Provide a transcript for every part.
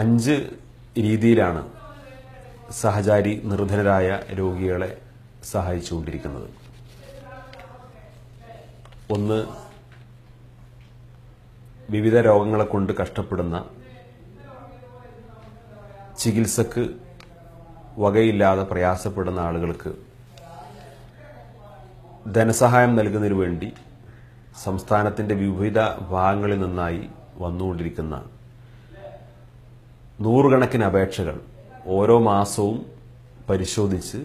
അഞ്ച് രീതിയിലാണ് സഹചാരി നിർധനരായ രോഗികളെ സഹായിച്ചുകൊണ്ടിരിക്കുന്നത്. ഒന്ന് വിവിധ രോഗങ്ങളെ കൊണ്ട് കഷ്ടപ്പെടുന്ന ചികിത്സക്ക് വകയില്ലാതെ പ്രയാസപ്പെടുന്ന ആളുകൾക്ക് ധനസഹായം നൽകുന്നതിനു വേണ്ടി സംസ്ഥാനത്തിന്റെ വിവിധ ഭാഗങ്ങളിൽ നിന്നായി വന്നുകൊണ്ടിരിക്കുന്ന നൂറുകണക്കിന് അപേക്ഷകൾ ഓരോ മാസവും പരിശോധിച്ച്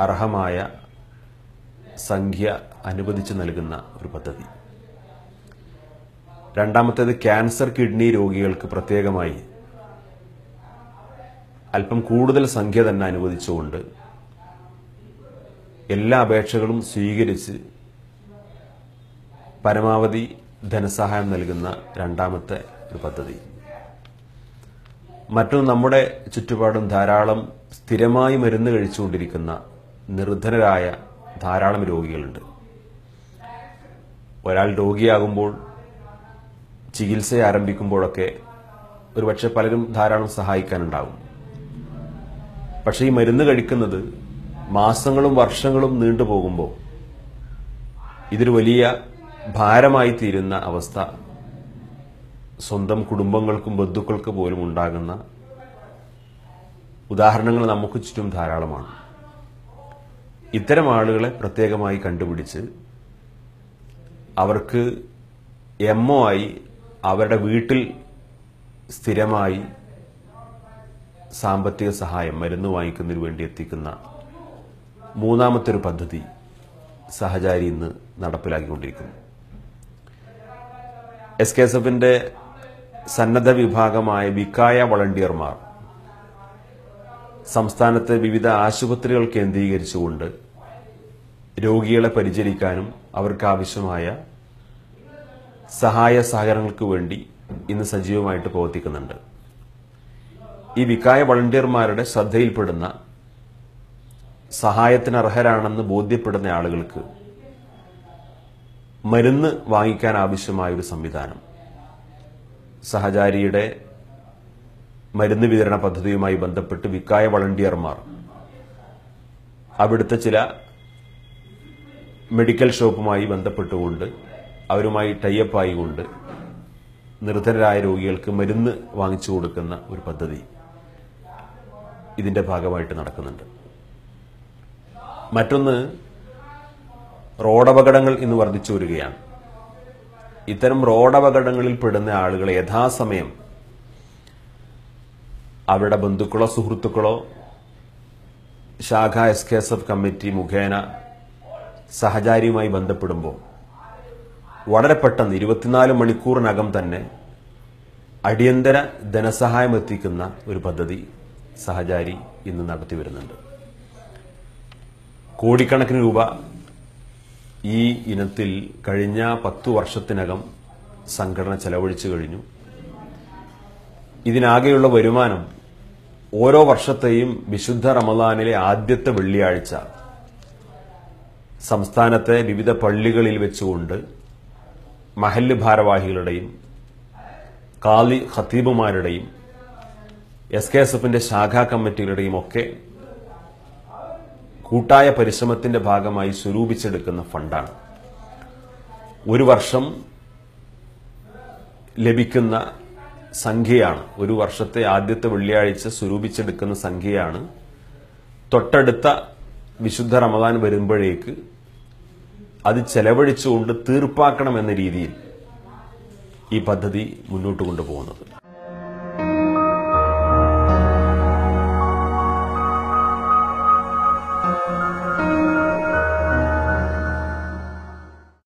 അർഹമായ സംഖ്യ അനുവദിച്ച് നൽകുന്ന ഒരു പദ്ധതി. രണ്ടാമത്തേത് ക്യാൻസർ കിഡ്നി രോഗികൾക്ക് പ്രത്യേകമായി അല്പം കൂടുതൽ സംഖ്യ തന്നെ അനുവദിച്ചുകൊണ്ട് എല്ലാ അപേക്ഷകളും സ്വീകരിച്ച് പരമാവധി ധനസഹായം നൽകുന്ന രണ്ടാമത്തെ ഒരു പദ്ധതി. മറ്റൊന്ന് നമ്മുടെ ചുറ്റുപാടും ധാരാളം സ്ഥിരമായി മരുന്ന് കഴിച്ചുകൊണ്ടിരിക്കുന്ന നിർധനരായ ധാരാളം രോഗികളുണ്ട്. ഒരാൾ രോഗിയാകുമ്പോൾ ചികിത്സ ആരംഭിക്കുമ്പോഴൊക്കെ ഒരുപക്ഷെ പലരും ധാരാളം സഹായിക്കാനുണ്ടാവും. പക്ഷേ ഈ മരുന്ന് കഴിക്കുന്നത് മാസങ്ങളും വർഷങ്ങളും നീണ്ടുപോകുമ്പോൾ ഇതൊരു വലിയ ഭാരമായി തീരുന്ന അവസ്ഥ സ്വന്തം കുടുംബങ്ങൾക്കും ബന്ധുക്കൾക്ക് പോലും ഉണ്ടാകുന്ന ഉദാഹരണങ്ങൾ നമുക്ക് ചുറ്റും ധാരാളമാണ്. ഇത്തരം ആളുകളെ പ്രത്യേകമായി കണ്ടുപിടിച്ച് അവർക്ക് എംഒ ആയി അവരുടെ വീട്ടിൽ സ്ഥിരമായി സാമ്പത്തിക സഹായം മരുന്ന് വാങ്ങിക്കുന്നതിന് വേണ്ടി എത്തിക്കുന്ന മൂന്നാമത്തെ ഒരു പദ്ധതി സഹചാരി ഇന്ന് നടപ്പിലാക്കിക്കൊണ്ടിരിക്കുന്നു. എസ് കെ എസ് എഫിന്റെ സന്നദ്ധ വിഭാഗമായ വിക്കായ വളണ്ടിയർമാർ സംസ്ഥാനത്തെ വിവിധ ആശുപത്രികൾ കേന്ദ്രീകരിച്ചുകൊണ്ട് രോഗികളെ പരിചരിക്കാനും അവർക്ക് ആവശ്യമായ സഹായ സഹകരണങ്ങൾക്ക് വേണ്ടി ഇന്ന് സജീവമായിട്ട് പ്രവർത്തിക്കുന്നുണ്ട്. ഈ വിക്കായ വളണ്ടിയർമാരുടെ ശ്രദ്ധയിൽപ്പെടുന്ന സഹായത്തിന് അർഹരാണെന്ന് ബോധ്യപ്പെടുന്ന ആളുകൾക്ക് മരുന്ന് വാങ്ങിക്കാൻ ആവശ്യമായ ഒരു സംവിധാനം. സഹചാരിയുടെ മരുന്ന് വിതരണ പദ്ധതിയുമായി ബന്ധപ്പെട്ട് വിക്കായ വളണ്ടിയർമാർ. അവിടുത്തെ ചില മെഡിക്കൽ ഷോപ്പുമായി ബന്ധപ്പെട്ടുകൊണ്ട് അവരുമായി ടൈപ്പ് ആയിക്കൊണ്ട് നിർധനരായ രോഗികൾക്ക് മരുന്ന് വാങ്ങിച്ചു കൊടുക്കുന്ന ഒരു പദ്ധതി ഇതിന്റെ ഭാഗമായിട്ട് നടക്കുന്നുണ്ട്. മറ്റൊന്ന് റോഡപകടങ്ങൾ ഇന്ന് വർദ്ധിച്ചു വരികയാണ്. ഇത്തരം റോഡപകടങ്ങളിൽ പെടുന്ന ആളുകൾ യഥാസമയം അവരുടെ ബന്ധുക്കളോ സുഹൃത്തുക്കളോ ശാഖ S K S F committee മുഖേന സഹചാരിയുമായി ബന്ധപ്പെടുമ്പോൾ വളരെ പെട്ടെന്ന് ഇരുപത്തിനാല് മണിക്കൂറിനകം തന്നെ അടിയന്തര ധനസഹായം എത്തിക്കുന്ന ഒരു പദ്ധതി സഹചാരി ഇന്ന് നടത്തി വരുന്നുണ്ട്. കോടിക്കണക്കിന് രൂപ ഈ ഇനത്തിൽ കഴിഞ്ഞ പത്തു വർഷത്തിനകം സംഘടന ചെലവഴിച്ചു കഴിഞ്ഞു. ഇതിനാകെയുള്ള വരുമാനം ഓരോ വർഷത്തെയും വിശുദ്ധ റമദാനിലെ ആദ്യത്തെ വെള്ളിയാഴ്ച സംസ്ഥാനത്തെ വിവിധ പള്ളികളിൽ വെച്ചുകൊണ്ട് മഹല്ല് ഭാരവാഹികളുടെയും കാലി ഖത്തീബുമാരുടെയും എസ് കെ എസ് എഫിന്റെ ശാഖാ കമ്മിറ്റികളുടെയും ഒക്കെ കൂട്ടായ പരിശ്രമത്തിന്റെ ഭാഗമായി സ്വരൂപിച്ചെടുക്കുന്ന ഫണ്ടാണ്. ഒരു വർഷം ലഭിക്കുന്ന സംഖ്യയാണ്. ഒരു വർഷത്തെ ആദ്യത്തെ വെള്ളിയാഴ്ച സ്വരൂപിച്ചെടുക്കുന്ന സംഖ്യയാണ്. തൊട്ടടുത്ത വിശുദ്ധ റമദാൻ വരുമ്പോഴേക്ക് അത് ചെലവഴിച്ചുകൊണ്ട് തീർപ്പാക്കണം എന്ന രീതിയിൽ ഈ പദ്ധതി മുന്നോട്ട് കൊണ്ടുപോകുന്നത്.